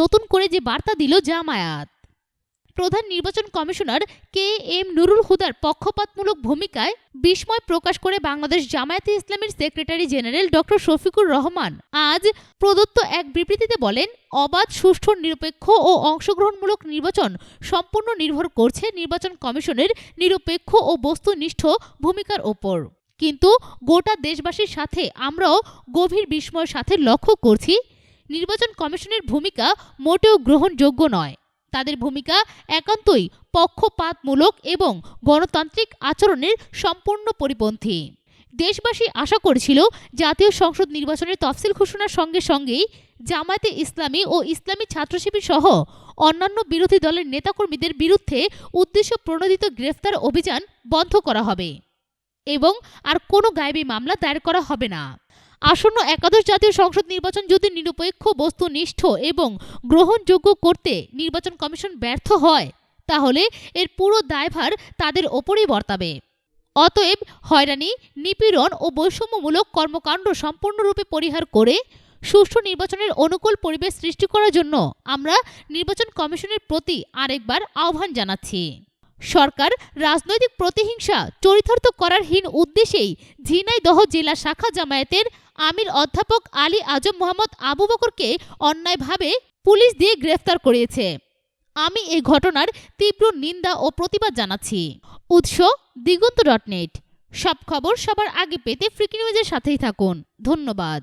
নতুন করে যে বার্তা দিল জামায়াত। প্রধান নির্বাচন কমিশনার কে এম নুরুল হুদার পক্ষপাতমূলক ভূমিকায় বিস্ময় প্রকাশ করে বাংলাদেশ জামায়াতে ইসলামের secretary general doctor Shafiqur Rahman আজ প্রদত্ত এক বিবৃতিতে বলেন, অবাধ, সুষ্ঠু, নিরপেক্ষ ও অংশগ্রহণমূলক নির্বাচন সম্পূর্ণ নির্ভর করছে নির্বাচন কমিশনের নিরপেক্ষ ও বস্তুনিষ্ঠ ভূমিকার ওপর। কিন্তু গোটা দেশবাসীর সাথে আমরাও গভীর বিস্ময়ের সাথে লক্ষ্য করছি নির্বাচন কমিশনের ভূমিকা মোটেও গ্রহণযোগ্য নয়। তাদের ভূমিকা একান্তই পক্ষপাতমূলক এবং গণতান্ত্রিক আচরণের সম্পূর্ণ পরিপন্থী। দেশবাসী আশা করেছিল জাতীয় সংসদ নির্বাচনের তফসিল ঘোষণার সঙ্গে সঙ্গেই জামায়াতে ইসলামী ও ইসলামী ছাত্রশিবির সহ অন্যান্য বিরোধী দলের নেতাকর্মীদের বিরুদ্ধে উদ্দেশ্য প্রণোদিত গ্রেফতার অভিযান বন্ধ করা হবে এবং আর কোনো গায়েবী মামলা দায়ের করা হবে না। আসন্ন একাদশ জাতীয় সংসদ নির্বাচন যদি নিরপেক্ষ, বস্তুনিষ্ঠ এবং গ্রহণযোগ্য করতে নির্বাচন কমিশন ব্যর্থ হয়, তাহলে এর পুরো দায়ভার তাদের ওপরেই বর্তাবে। অতএব হয়রানি, নিপীড়ন ও বৈষম্যমূলক কর্মকাণ্ড সম্পূর্ণরূপে পরিহার করে সুষ্ঠু নির্বাচনের অনুকূল পরিবেশ সৃষ্টি করার জন্য আমরা নির্বাচন কমিশনের প্রতি আরেকবার আহ্বান জানাচ্ছি। সরকার রাজনৈতিক প্রতিহিংসা চরিতার্থ করার হীন উদ্দেশ্যেই ঝিনাইদহ জেলা শাখা জামায়াতের আমির অধ্যাপক আলী আজম মোহাম্মদ আবু বকরকে অন্যায়ভাবে পুলিশ দিয়ে গ্রেফতার করিয়েছে আমি এই ঘটনার তীব্র নিন্দা ও প্রতিবাদ জানাচ্ছি। উৎস দিগন্ত ডট নেট। সব খবর সবার আগে পেতে ফ্রিকি নিউজের সাথেই থাকুন। ধন্যবাদ।